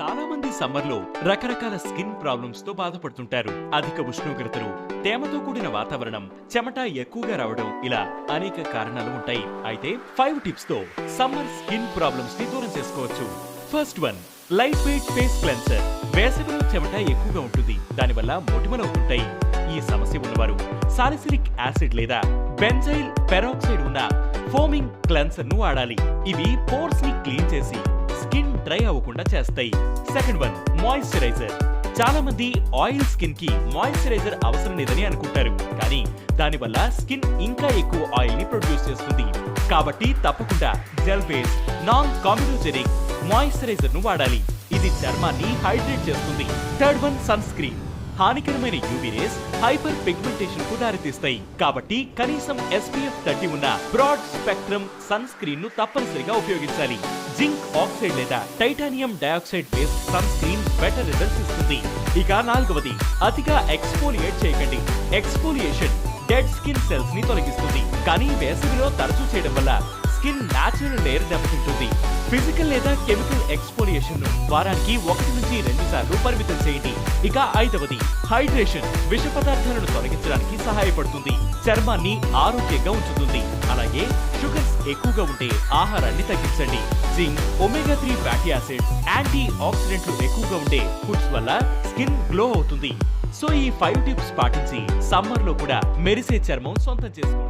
చాలా మంది సమ్మర్లో రకరకాల స్కిన్ ప్రాబ్లమ్స్తో బాధపడుతుంటారు. అధిక ఉష్ణోగ్రతలు తేమతో కూడిన వాతావరణం చెమట ఎక్కువగా రావడం ఇలా అనేక కారణాలు ఉంటాయి. అయితే ఫైవ్ టిప్స్తో సమ్మర్ స్కిన్ ప్రాబ్లమ్స్ని దూరం చేసుకోవచ్చు. First one light weight face cleanser. వేసవిలో చెమట ఎక్కువగా ఉంటుంది. దానివల్ల మొటిమలవుతుంటాయి ఈ సమస్య ఉన్నవారు సాలిసిలిక్ యాసిడ్ లేదా బెంజైల్ పెరాక్సైడ్ ఉన్న ఫోమింగ్ క్లెన్సర్ను వాడాలి. ఇవి పోర్స్ని క్లీన్ డ్రై అవ్వకుండా చేస్తాయి. Second one moisturiser. చాలా మంది ఆయిల్ స్కిన్కి మాయిశ్చరైజర్ అవసరం లేదని అనుకుంటారు. కానీ దానివల్ల స్కిన్ ఇంకా ఎక్కువ ఆయిల్ని ప్రొడ్యూస్ చేస్తుంది. కాబట్టి తప్పకుండా జెల్ బేస్ నాన్ కామినోజెనిక్ మాయిశ్చరైజర్ను వాడాలి. ఇది చర్మాన్ని హైడ్రేట్ చేస్తుంది. థర్డ్ వన్ సన్ స్క్రీన్ హానికరమైన యూవీ రేస్ హైపర్ పిగ్మెంటేషన్కు దారితీస్తాయి. కాబట్టి కనీసం ఎస్పీఎఫ్ థర్టీ ఉన్న బ్రాడ్ స్పెక్ట్రమ్ సన్ స్క్రీన్ను తప్పనిసరిగా ఉపయోగించాలి. జింక్ ఆక్సైడ్ లేదా titanium dioxide base sunscreen better results ఇస్తుంది. ఇక నాలుగవది అతిగా ఎక్స్పోలియేట్ చేయకండి. ఎక్స్పోలియేషన్ డెడ్ స్కిన్ సెల్స్ని తొలగిస్తుంది. కానీ వేసవిలో తరచూ చేయడం వల్ల స్కిన్ న్యాచురల్ లేయర్ దెబ్బతింటుంది ఫిజికల్ లేదా కెమికల్ ఎక్స్పోలియేషన్ను వారానికి ఒకటి నుంచి రెండు సార్లు పరిమితం చేయండి. ఇక ఐదవది హైడ్రేషన్. విష పదార్థాలను తొలగించడానికి సహాయపడుతుంది. చర్మాన్ని ఆరోగ్యంగా ఉంచుతుంది. అలాగే షుగర్స్ ఎక్కువగా ఉంటే ఆహారాన్ని తగ్గించండి. Zinc omega three fatty acids anti ఆక్సిడెంట్లు ఎక్కువగా ఉండే ఫుడ్స్ వల్ల స్కిన్ గ్లో అవుతుంది. సో ఈ ఫైవ్ టిప్స్ పాటించి సమ్మర్లో కూడా మెరిసే చర్మం సొంతం చేసుకోండి.